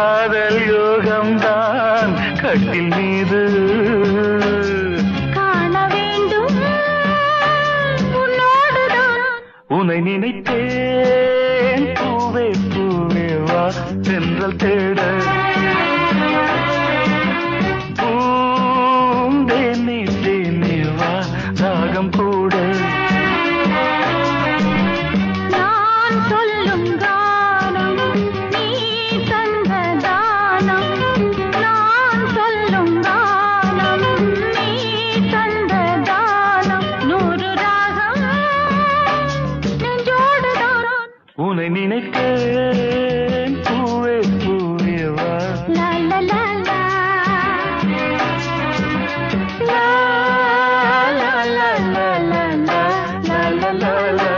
காதல் யோகம்தான் கட்டில் மீது. காண வேண்டும். உன்னை நினைத்தேன். பூவே பூவே வா. சென்றல் தேட உன்னை நினைக்க பூவே பூவேவா la la la la la la la la